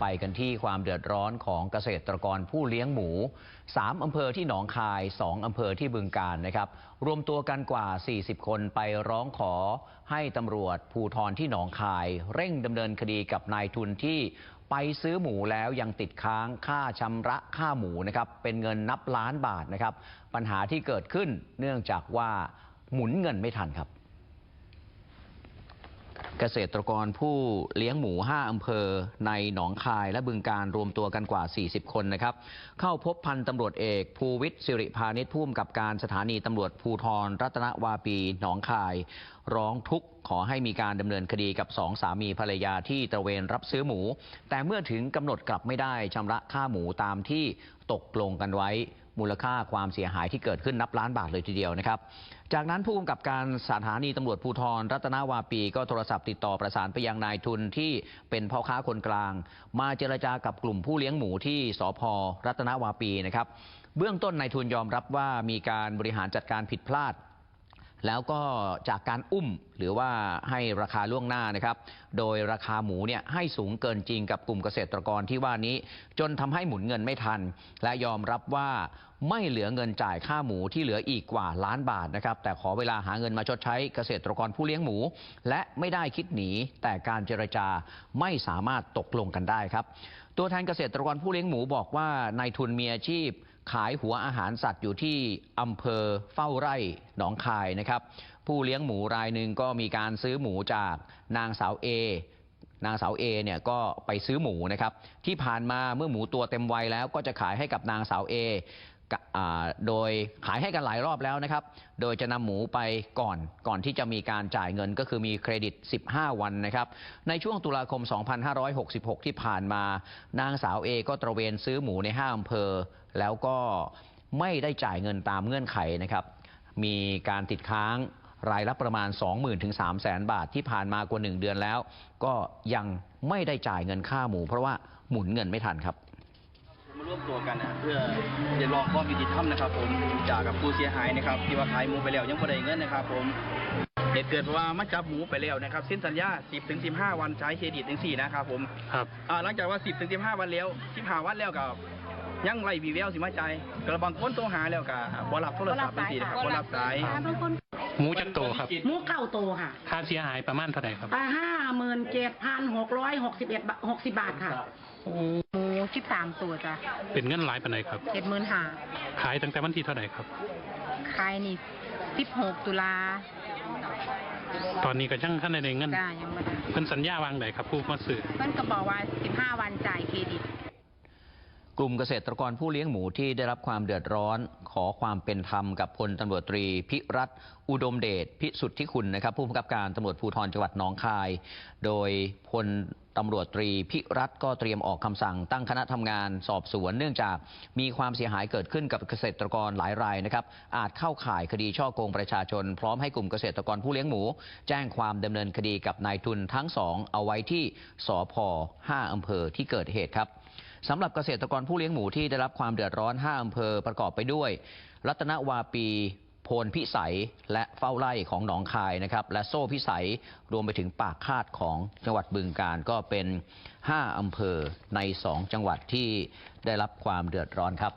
ไปกันที่ความเดือดร้อนของเกษตรกรผู้เลี้ยงหมู 3 อำเภอที่หนองคาย 2 อำเภอที่บึงการนะครับ รวมตัวกันกว่า 40 คนไปร้องขอให้ตำรวจภูทรที่หนองคาย เร่งดำเนินคดีกับนายทุนที่ไปซื้อหมูแล้วยังติดค้างค่าชำระค่าหมูนะครับเป็นเงินนับล้านบาทนะครับ ปัญหาที่เกิดขึ้นเนื่องจากว่าหมุนเงินไม่ทันครับ เกษตรกรผู้เลี้ยงหมู 5 อำเภอ ในหนองคายและบึงการรวมตัวกันกว่า 40 คนนะครับ เข้าพบพันตำรวจเอกภูวิทย์สิริพานิชผู้กำกับการสถานีตำรวจภูทรรัตนวาปีหนองคาย ร้องทุกข์ขอให้มีการดำเนินคดีกับสองสามีภรรยาที่ตระเวนรับซื้อหมู แต่เมื่อถึงกำหนดกลับไม่ได้ชำระค่าหมูตามที่ตกลงกันไว้ มูลค่าความเสียหายที่เกิดขึ้นนับล้านบาทเลยทีเดียวนะครับ จากนั้นผู้กำกับการสถานีตำรวจภูธรรัตนาวาปีก็โทรศัพท์ติดต่อประสานไปยังนายทุนที่เป็นพ่อค้าคนกลาง มาเจรจากับกลุ่มผู้เลี้ยงหมูที่สพรัตนาวาปีนะครับ เบื้องต้นนายทุนยอมรับว่ามีการบริหารจัดการผิดพลาด แล้วก็จากการอุ้มหรือว่าให้ราคาล่วงหน้านะครับ โดยราคาหมูเนี่ยให้สูงเกินจริงกับกลุ่มเกษตรกรที่ว่านี้ จนทำให้หมุนเงินไม่ทัน และยอมรับว่าไม่เหลือเงินจ่ายค่าหมูที่เหลืออีกกว่าล้านบาทนะครับ แต่ขอเวลาหาเงินมาชดใช้เกษตรกรผู้เลี้ยงหมู และไม่ได้คิดหนี แต่การเจรจาไม่สามารถตกลงกันได้ครับ ตัวแทนเกษตรกรผู้เลี้ยงหมูบอกว่านายทุนมีอาชีพ ขายหัวอาหารสัตว์อยู่ที่อำเภอเฝ้าไร่หนองคายนะครับ ผู้เลี้ยงหมูรายหนึ่งก็มีการซื้อหมูจากนางสาวเอนางสาวเอเนี่ยก็ไปซื้อหมูนะครับที่ผ่านมาเมื่อหมูตัวเต็มวัยแล้วก็จะขายให้กับนางสาวเอ โดยขายให้กันหลายรอบแล้วนะครับ โดยจะนำหมูไปก่อนก่อนที่จะมีการจ่ายเงินก็คือมีเครดิต 15 วันนะครับ ในช่วงตุลาคม 2566 ที่ผ่านมา นางสาวเอก็ตระเวนซื้อหมูในห้าอำเภอ แล้วก็ไม่ได้จ่ายเงินตามเงื่อนไขนะครับ มีการติดค้างรายละประมาณ 20,000ถึง3 0 0แสนบาทที่ผ่านมากว่า 1 เดือนแล้ว ก็ยังไม่ได้จ่ายเงินค่าหมู เพราะว่าหมุนเงินไม่ทันครับ ร่วมตัวกันนะเพื่อเรียกร้องความยุติธรรมนะครับ ผมจากกับผู้เสียหายนะครับ ที่ว่าขายหมูไปแล้วยังไม่ได้เงินนะครับ ผมเหตุเกิดเพราะว่ามาจับหมูไปแล้วนะครับเส้นสัญญา 10ถึง15 วันใช้เครดิตถึง4นะครับผมครับอ่าหลังจากว่า 10ถึง15 วันแล้ว15วันแล้วกับยังไล่วีแววสิมาใจายกระบางคนโทรหาแล้วกับบ่รับโทรศัพท์เป็นสี่นะครับบ่รับสายครับหมูจักโตครับหมูเก้าโตวค่ะ ค่าเสียหายประมาณเท่าไหร่ครับห้าหมื่นเจ็ดพันหกร้อยหกสิบเอ็ดหกสิบบาทค่ะหมู สิบสามตัวจ้ะเป็นเงินหลายปานใดครับ เจ็ดหมื่นห้าขายตั้งแต่วันที่เท่าไหร่ครับ ขายนี่สิบหกตุลาตอนนี้ก็ยังขั้นในเงินจ้ายังไม่ได้เพิ่นสัญญาวางไหนครับผู้มาซื้อ เพิ่นก็บอกว่าสิบห้าวันจ่ายเครดิต กลุ่มเกษตรกรผู้เลี้ยงหมูที่ได้รับความเดือดร้อน ขอความเป็นธรรมกับพลตำรวจตรี พิรัตอุดมเดชพิสุทธิคุณนะครับ ผู้กำกับการตำรวจภูธรจังหวัดหนองคาย โดยพลตำรวจตรีพิรัตก็เตรียมออกคำสั่งตั้งคณะทำงานสอบสวน เนื่องจากมีความเสียหายเกิดขึ้นกับเกษตรกรหลายรายนะครับ อาจเข้าข่ายคดีช่อโกงประชาชน พร้อมให้กลุ่มเกษตรกรผู้เลี้ยงหมู แจ้งความดำเนินคดีกับนายทุนทั้งสองเอาไว้ที่สพ5อำเภอที่เกิดเหตุครับ สำหรับเกษตรกรผู้เลี้ยงหมูที่ได้รับความเดือดร้อน 5 อำเภอประกอบไปด้วย รัตนวาปีโพนพิสัยและเฝ้าไร่ของหนองคายนะครับ และโซ่พิสัยรวมไปถึงปากคาดของจังหวัดบึงการก็เป็น 5 อำเภอใน 2 จังหวัดที่ได้รับความเดือดร้อนครับ